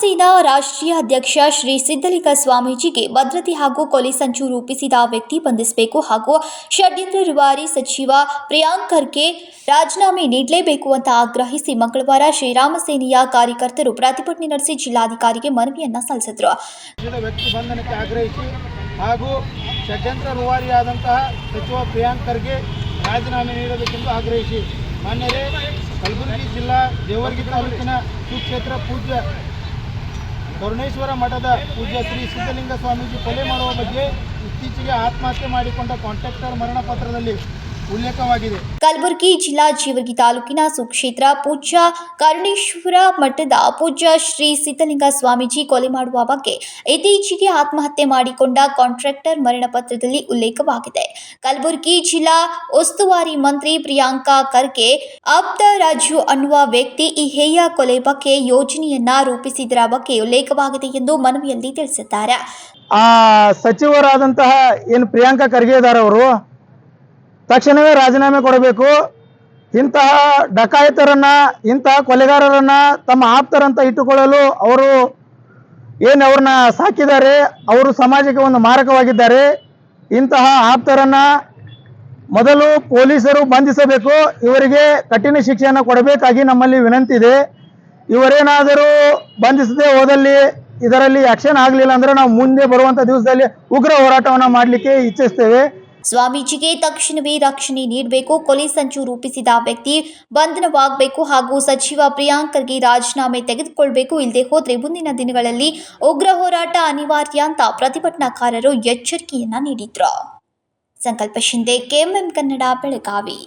ಸೇನಾ ರಾಷ್ಟ್ರೀಯ ಅಧ್ಯಕ್ಷ ಶ್ರೀ ಸಿದ್ದಲಿಂಗ ಸ್ವಾಮೀಜಿಗೆ ಭದ್ರತೆ ಹಾಗೂ ಕೊಲೆ ಸಂಚು ರೂಪಿಸಿದ ವ್ಯಕ್ತಿ ಬಂಧಿಸಬೇಕು ಹಾಗೂ ಷಡ್ಯಂತ್ರ ರೂವಾರಿ ಸಚಿವ ಪ್ರಿಯಾಂಕ್ ಖರ್ಗೆ ರಾಜೀನಾಮೆ ನೀಡಲೇಬೇಕು ಅಂತ ಆಗ್ರಹಿಸಿ ಮಂಗಳವಾರ ಶ್ರೀರಾಮ ಸೇನೆಯ ಕಾರ್ಯಕರ್ತರು ಪ್ರತಿಭಟನೆ ನಡೆಸಿ ಜಿಲ್ಲಾಧಿಕಾರಿಗೆ ಮನವಿಯನ್ನ ಸಲ್ಲಿಸಿದರು. ವ್ಯಕ್ತಿ ಬಂಧನಕ್ಕೆ ಆಗ್ರಹಿಸಿ ಹಾಗೂ ಷಡ್ಯಂತ್ರ ರೂವಾರಿಯಾದಂತಹ ಸಚಿವ ಪ್ರಿಯಾಂಕ್ ಖರ್ಗೆ ರಾಜೀನಾಮೆ ನೀಡಬೇಕೆಂದು ಆಗ್ರಹಿಸಿ. ಮಾನ್ಯರೇ, ಕಲಬುರಗಿ ಜಿಲ್ಲಾ ದೇವರ್ಗಿ ತಾಲೂಕಿನ ಸುಕ್ಷೇತ್ರ ಪೂಜ್ಯ ಕರುಣೇಶ್ವರ ಮಠದ ಪೂಜ್ಯ ಶ್ರೀ ಸಿದ್ಧಲಿಂಗ ಸ್ವಾಮೀಜಿ ಕೊಲೆ ಮಾಡುವ ಬಗ್ಗೆ ಇತ್ತೀಚೆಗೆ ಆತ್ಮಹತ್ಯೆ ಮಾಡಿಕೊಂಡ ಕಾಂಟ್ರಾಕ್ಟರ್ ಮರಣ ಪತ್ರದಲ್ಲಿ ಉಲ್ಲೇಖವಾಗಿದೆ. ಕಲಬುರಗಿ ಜಿಲ್ಲಾ ಜೀವರ್ಗಿ ತಾಲೂಕಿನ ಸುಕ್ಷೇತ್ರ ಪೂಜ್ಯ ಕರುಣೇಶ್ವರ ಮಠದ ಪೂಜ್ಯ ಶ್ರೀ ಸಿದ್ದಲಿಂಗ ಸ್ವಾಮೀಜಿ ಕೊಲೆ ಮಾಡುವ ಬಗ್ಗೆ ಇತ್ತೀಚೆಗೆ ಆತ್ಮಹತ್ಯೆ ಮಾಡಿಕೊಂಡ ಕಾಂಟ್ರಾಕ್ಟರ್ ಮರಣ ಪತ್ರದಲ್ಲಿ ಉಲ್ಲೇಖವಾಗಿದೆ. ಕಲಬುರಗಿ ಜಿಲ್ಲಾ ಉಸ್ತುವಾರಿ ಮಂತ್ರಿ ಪ್ರಿಯಾಂಕಾ ಖರ್ಗೆ ಆಪ್ತ ರಾಜು ಅನ್ನುವ ವ್ಯಕ್ತಿ ಈ ಹೇಯ ಕೊಲೆ ಬಗ್ಗೆ ಯೋಜನೆಯನ್ನ ರೂಪಿಸಿದರ ಬಗ್ಗೆ ಉಲ್ಲೇಖವಾಗಿದೆ ಎಂದು ಮನವಿಯಲ್ಲಿ ತಿಳಿಸಿದ್ದಾರೆ. ಆ ಸಚಿವರಾದಂತಹ ಏನು ಪ್ರಿಯಾಂಕಾ ಖರ್ಗೆ ಇದ್ದಾರೆ ಅವರು? ತಕ್ಷಣವೇ ರಾಜೀನಾಮೆ ಕೊಡಬೇಕು. ಇಂತಹ ಡಕಾಯಿತರನ್ನ, ಇಂತಹ ಕೊಲೆಗಾರರನ್ನ ತಮ್ಮ ಆಪ್ತರಂತ ಇಟ್ಟುಕೊಳ್ಳಲು ಅವರು ಏನು ಅವ್ರನ್ನ ಸಾಕಿದ್ದಾರೆ, ಅವರು ಸಮಾಜಕ್ಕೆ ಒಂದು ಮಾರಕವಾಗಿದ್ದಾರೆ. ಇಂತಹ ಆಪ್ತರನ್ನ ಮೊದಲು ಪೊಲೀಸರು ಬಂಧಿಸಬೇಕು. ಇವರಿಗೆ ಕಠಿಣ ಶಿಕ್ಷೆಯನ್ನು ಕೊಡಬೇಕಾಗಿ ನಮ್ಮಲ್ಲಿ ವಿನಂತಿ ಇದೆ. ಇವರೇನಾದರೂ ಬಂಧಿಸದೆ ಹೋದಲ್ಲಿ ಇದರಲ್ಲಿ ಆಕ್ಷನ್ ಆಗಲಿಲ್ಲ ಅಂದ್ರೆ ನಾವು ಮುಂದೆ ಬರುವಂಥ ದಿವಸದಲ್ಲಿ ಉಗ್ರ ಹೋರಾಟವನ್ನು ಮಾಡಲಿಕ್ಕೆ ಇಚ್ಛಿಸ್ತೇವೆ. ಸ್ವಾಮೀಜಿಗೆ ತಕ್ಷಣವೇ ರಕ್ಷಣೆ ನೀಡಬೇಕು. ಕೊಲೆ ಸಂಚು ರೂಪಿಸಿದ ವ್ಯಕ್ತಿ ಬಂಧನವಾಗಬೇಕು ಹಾಗೂ ಸಚಿವ ಪ್ರಿಯಾಂಕರ್ಗೆ ರಾಜೀನಾಮೆ ತೆಗೆದುಕೊಳ್ಬೇಕು. ಇಲ್ಲದೆ ಹೋದರೆ ಮುಂದಿನ ದಿನಗಳಲ್ಲಿ ಉಗ್ರ ಹೋರಾಟ ಅನಿವಾರ್ಯ ಅಂತ ಪ್ರತಿಭಟನಾಕಾರರು ಎಚ್ಚರಿಕೆಯನ್ನ ನೀಡಿದ್ರು. ಸಂಕಲ್ಪ ಶಿಂದೆ ಕೆಎಂಎಂ ಕನ್ನಡ ಬೆಳಗಾವಿ.